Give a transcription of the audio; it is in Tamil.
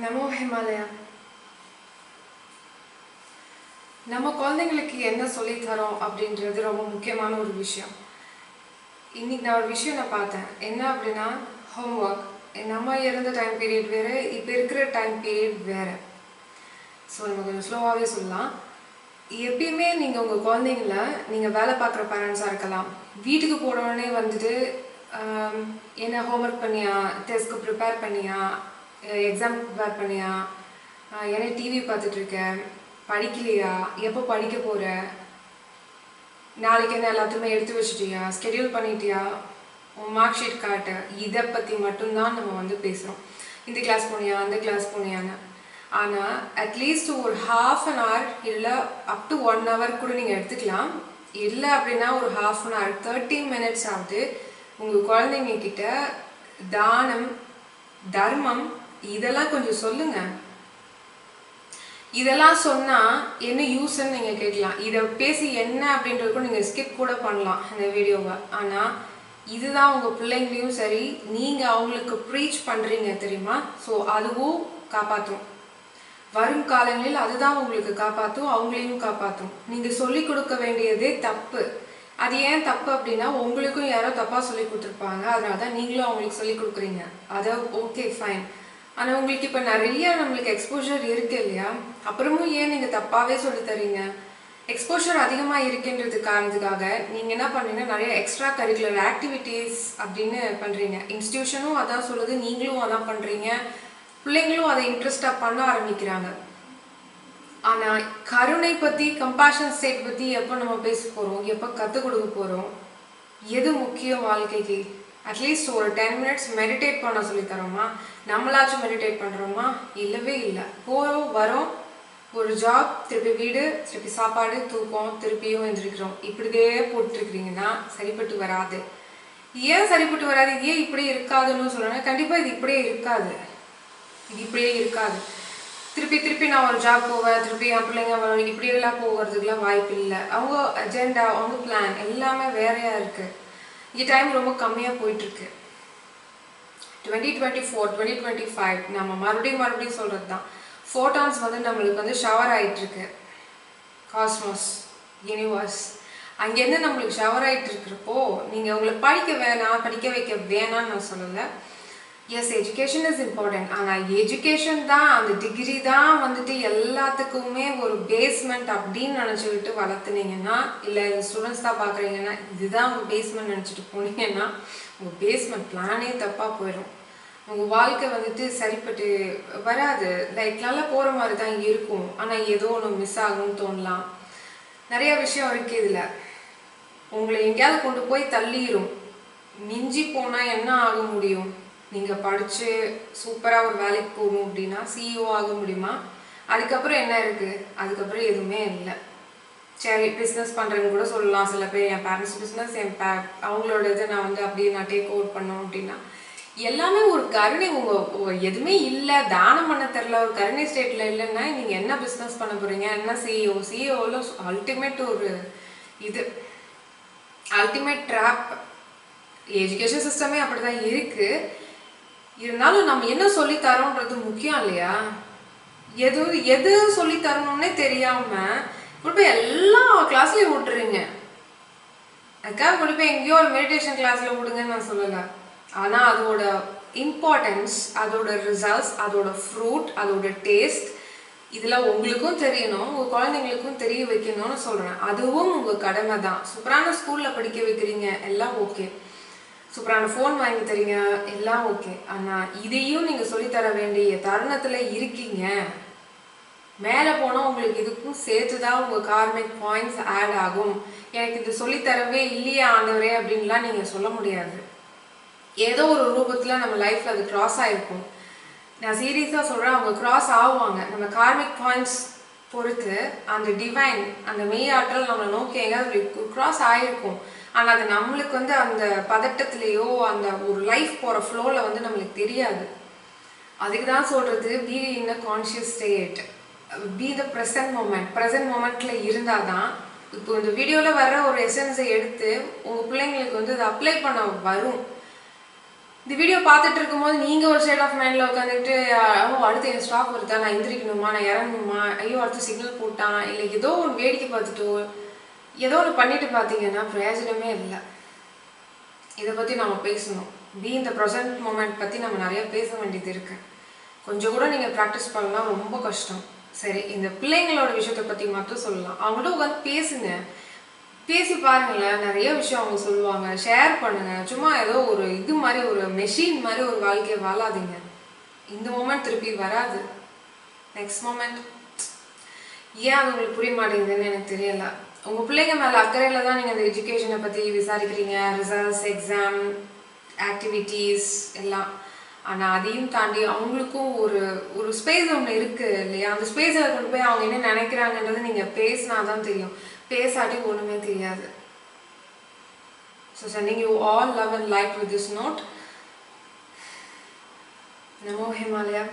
நமோ ஹிமாலயா. நம்ம குழந்தைங்களுக்கு என்ன சொல்லித்தரோம் அப்படின்றது ரொம்ப முக்கியமான ஒரு விஷயம். இன்னைக்கு நான் ஒரு விஷயம் நான் பார்த்தேன். என்ன அப்படின்னா ஹோம்ஒர்க் நம்ம இருந்த டைம் பீரியட் வேறு இப்போ இருக்கிற டைம் பீரியட் வேறு. ஸோ நம்ம கொஞ்சம் ஸ்லோவாகவே சொல்லலாம். எப்பயுமே நீங்கள் உங்கள் குழந்தைங்கள நீங்கள் வேலை பார்க்குற பேரண்ட்ஸாக இருக்கலாம். வீட்டுக்கு போனோடனே வந்துட்டு என்ன ஹோம்ஒர்க் பண்ணியா டெஸ்க்கு ப்ரிப்பேர் பண்ணியா எக்ஸாம் ப்ரிப்பேர் பண்ணியா? ஏன்னா டிவி பார்த்துட்ருக்கேன் படிக்கலையா? எப்போ படிக்க போகிற நாளைக்கு என்ன எல்லாத்தையுமே எடுத்து வச்சுட்டியா? ஸ்கெடியூல் பண்ணிட்டியா? உன் மார்க் ஷீட் காட்டு இதை பற்றி மட்டும்தான் நம்ம வந்து பேசுகிறோம் இந்த கிளாஸ் போனியா? அந்த கிளாஸ் போனியான்னு. ஆனால் அட்லீஸ்ட் ஒரு ஹாஃப் அன் ஹவர் இல்லை அப் டு ஒன் ஹவர் கூட நீங்கள் எடுத்துக்கலாம். இல்லை அப்படின்னா ஒரு half an hour thirteen minutes ஆகுது. உங்கள் குழந்தைங்க கிட்ட தானம் தர்மம் இதெல்லாம் கொஞ்சம் சொல்லுங்கள் இதெல்லாம் சொன்னா என்ன யூஸ்ன்னு நீங்க கேட்கலாம். இதை பேசி என்ன அப்படின்றது நீங்கள் நீங்க ஸ்கிப் கூட பண்ணலாம் அந்த வீடியோவை ஆனா இதுதான் உங்க பிள்ளைங்களையும் சரி நீங்க அவங்களுக்கு ப்ரீச் பண்றீங்க தெரியுமா? ஸோ அதுவும் காப்பாற்றும் வரும் காலங்களில் அதுதான் உங்களுக்கு காப்பாற்றும் அவங்களையும் காப்பாற்றும் நீங்கள் சொல்லிக் கொடுக்க வேண்டியதே தப்பு. அது ஏன் தப்பு அப்படின்னா உங்களுக்கும் யாரோ தப்பாக சொல்லி கொடுத்துருப்பாங்க. அதனால தான் நீங்களும் அவங்களுக்கு சொல்லி கொடுக்குறீங்க. அதை ஓகே ஃபைன் ஆனால் உங்களுக்கு இப்போ நிறைய நம்மளுக்கு எக்ஸ்போஷர் இருக்கு இல்லையா? அப்புறமும் ஏன் நீங்கள் தப்பாகவே சொல்லி தரீங்க? எக்ஸ்போஷர் அதிகமாக இருக்குன்றது காரணத்துக்காக நீங்கள் என்ன பண்றீங்கன்னா நிறைய எக்ஸ்ட்ரா கரிக்குலர் ஆக்டிவிட்டீஸ் அப்படின்னு பண்ணுறீங்க இன்ஸ்டியூஷனும் அதான் சொல்லுது நீங்களும் அதான் பண்ணுறீங்க பிள்ளைங்களும் அதை இன்ட்ரெஸ்டாக பண்ண ஆரம்பிக்கிறாங்க. ஆனால் கருணை பற்றி கம்பேஷன் ஸ்டேட் பற்றி எப்போ நம்ம பேச போகிறோம் எப்போ கற்றுக் கொடுக்க போகிறோம் எது முக்கியம் வாழ்க்கைக்கு? அட்லீஸ்ட் ஒரு டென் மினிட்ஸ் மெடிடேட் பண்ண சொல்லி தரோமா? நம்மளாச்சும் மெடிடேட் பண்ணுறோமா இல்லவே இல்லை. போகிறோம் வரோம். ஒரு ஜாப் திருப்பி வீடு திருப்பி சாப்பாடு தூக்கம் திருப்பியும் எந்திரிக்கிறோம். இப்படியே போட்டுருக்கிறீங்கன்னா சரிப்பட்டு வராது. ஏன் சரிப்பட்டு வராது? ஏன் இப்படியே இருக்காதுன்னு சொல்றேன்னா கண்டிப்பாக இது இப்படியே இருக்காது. இது இப்படியே இருக்காது. திருப்பி திருப்பி நான் ஒரு ஜாப் போவேன். திருப்பி என் பிள்ளைங்க வரும் இப்படியெல்லாம் போகிறதுக்குலாம் வாய்ப்பு இல்லை அவங்க அஜெண்டா அவங்க பிளான் எல்லாமே வேறையாக இருக்குது இங்கே டைம் ரொம்ப கம்மியாக போயிட்டுருக்கு. Twenty twenty four twenty twenty five நம்ம மறுபடியும் மறுபடியும் சொல்கிறது தான் ஃபோட்டான்ஸ் வந்து நம்மளுக்கு வந்து ஷவர் ஆகிட்டுருக்கு காஸ்மோஸ் யூனிவர்ஸ் அங்கேருந்து நம்மளுக்கு ஷவர் ஆகிட்டு இருக்கிறப்போ நீங்கள் உங்களை படிக்க வேணாம் படிக்க வைக்க வேணாம்னு நான் சொல்லலை. எஸ் எஜுகேஷன் இஸ் இம்பார்ட்டன்ட் ஆனால் எஜுகேஷன் தான் அந்த டிகிரி தான் வந்துட்டு எல்லாத்துக்குமே ஒரு பேஸ்மெண்ட் அப்படின்னு நினச்சிக்கிட்டு வளர்த்துனீங்கன்னா இல்லை ஸ்டூடெண்ட்ஸ் தான் பார்க்குறீங்கன்னா இதுதான் உங்கள் பேஸ்மெண்ட் நினச்சிட்டு போனீங்கன்னா உங்கள் பேஸ்மெண்ட் பிளானே தப்பாக போயிடும் உங்கள் வாழ்க்கை வந்துட்டு சரிப்பட்டு வராது. லைக் நல்லா போகிற மாதிரி தான் இருக்கும். ஆனால் ஏதோ ஒன்று மிஸ் ஆகும்னு தோணலாம். நிறைய விஷயம் இருக்கு இதில். உங்களை எங்கேயாவது கொண்டு போய் தள்ளிடும் மிஞ்சி போனால் என்ன ஆக முடியும்? நீங்கள் படித்து சூப்பராக ஒரு வேலைக்கு போகணும் அப்படின்னா சிஇஓ ஆக முடியுமா? அதுக்கப்புறம் என்ன இருக்குது அதுக்கப்புறம் எதுவுமே இல்லை. சரி பிஸ்னஸ் பண்ணுறேன்னு கூட சொல்லலாம். சில பேர் என் பேரண்ட்ஸ் பிஸ்னஸ் என் பே அவங்களோட இதை நான் வந்து அப்படியே நான் டேக் ஓவர் பண்ணோம் அப்படின்னா எல்லாமே ஒரு கருணை. உங்கள் எதுவுமே இல்லை. தானம் பண்ண தெரில ஒரு கருணை ஸ்டேட்டில் இல்லைன்னா நீங்கள் என்ன பிஸ்னஸ் பண்ண போகிறீங்க என்ன சிஇஓ சிஇஓவில் அல்டிமேட் ஒரு இது. அல்டிமேட் ட்ராப் எஜுகேஷன் சிஸ்டமே அப்படி தான் இருக்குது இருந்தாலும் நம்ம என்ன சொல்லி தரோன்றது முக்கியம் இல்லையா? எது எது சொல்லி தரணும்னே தெரியாம கொண்டு போய் எல்லா கிளாஸ்லயும் விட்டுறீங்க அக்கா கொண்டு போய் எங்கேயோ ஒரு மெடிடேஷன் கிளாஸ்ல விடுங்கன்னு நான் சொல்லல. ஆனா அதோட இம்பார்ட்டன்ஸ் அதோட ரிசல்ட்ஸ் அதோட ஃப்ரூட் அதோட டேஸ்ட் இதெல்லாம் உங்களுக்கும் தெரியணும் உங்க குழந்தைங்களுக்கும் தெரிய வைக்கணும்னு சொல்றேன். அதுவும் உங்க கடமை தான் சூப்பரான ஸ்கூல்ல படிக்க வைக்கிறீங்க. எல்லாம் ஓகே சூப்பரான ஃபோன் வாங்கி தரீங்க. எல்லாம் ஓகே ஆனால் இதையும் நீங்கள் சொல்லித் தர வேண்டிய தருணத்தில் இருக்கீங்க. மேலே போனால் உங்களுக்கு இதுக்கும் சேர்த்து தான் உங்கள் கார்மிக் பாயிண்ட்ஸ் ஆட் ஆகும். எனக்கு இது சொல்லித் தரவே இல்லையே ஆண்டவரே அப்படின்லாம் நீங்கள் சொல்ல முடியாது. ஏதோ ஒரு ரூபத்தில் நம்ம லைஃப்பில் அது க்ராஸ் ஆகிருக்கும் நான் சீரியஸாக சொல்கிறேன் அவங்க க்ராஸ் ஆகுவாங்க. நம்ம கார்மிக் பாயிண்ட்ஸ் பொறுத்து அந்த டிவைன் அந்த மெய்யாற்றல் நம்மளை நோக்கி எங்கேயாவது க்ராஸ் ஆகிருக்கும் ஆனால் அது நம்மளுக்கு வந்து அந்த பதட்டத்துலேயோ அந்த ஒரு லைஃப் போகிற ஃப்ளோவில் வந்து நம்மளுக்கு தெரியாது. அதுக்கு தான் சொல்கிறது be in a conscious state be the present moment present மூமெண்ட்டில் இருந்தால் தான் இப்போ இந்த வீடியோவில் வர ஒரு எசன்ஸை எடுத்து உங்கள் பிள்ளைங்களுக்கு வந்து அதை அப்ளை பண்ண வரும். இந்த வீடியோ பார்த்துட்டு இருக்கும்போது நீங்கள் ஒரு சைட் ஆஃப் மைண்டில் உட்காந்துட்டு ஓ அடுத்து என் ஸ்டாப் வருதா? நான் எந்திரிக்கணுமா? நான் இறங்கணுமா? ஐயோ அடுத்து சிக்னல் போட்டான்? இல்லை ஏதோ ஒரு வேடிக்கை பார்த்துட்டோ ஏதோ ஒன்று பண்ணிட்டு பார்த்தீங்கன்னா பிரயோஜனமே இல்லை. இதை பற்றி நம்ம பேசணும். பி இந்த ப்ரெசன்ட் மூமெண்ட் பற்றி நம்ம நிறைய பேச வேண்டியது இருக்கு. கொஞ்சம் கூட நீங்கள் ப்ராக்டிஸ் பண்ணலாம் ரொம்ப கஷ்டம். சரி இந்த பிள்ளைங்களோட விஷயத்தை பற்றி மட்டும் சொல்லலாம். அவங்கள்ட்ட உட்காந்து பேசுங்க. பேசி பாருங்களேன். நிறைய விஷயம் அவங்க சொல்லுவாங்க. ஷேர் பண்ணுங்க. சும்மா ஏதோ ஒரு இது மாதிரி ஒரு மெஷின் மாதிரி ஒரு வாழ்க்கையை வாழாதீங்க. இந்த மூமெண்ட் திருப்பி வராது. நெக்ஸ்ட் மூமெண்ட் ஏன் அது உங்களுக்கு புரிய மாட்டேங்குதுன்னு எனக்கு தெரியலை. உங்கள் பிள்ளைங்க மேலே அக்கறையில் தான் நீங்கள் அந்த எஜுகேஷனை பற்றி விசாரிக்கிறீங்க ரிசல்ட்ஸ் எக்ஸாம் ஆக்டிவிட்டீஸ் எல்லாம். ஆனால் அதையும் தாண்டி அவங்களுக்கும் ஒரு ஒரு ஸ்பேஸ் ஒன்று இருக்குது இல்லையா? அந்த ஸ்பேஸில் கொண்டு போய் அவங்க என்ன நினைக்கிறாங்கன்றது நீங்கள் பேசினா தான் தெரியும். பேசாட்டி ஒன்றுமே தெரியாது. So sending you all love and like with this note Namo Himalaya.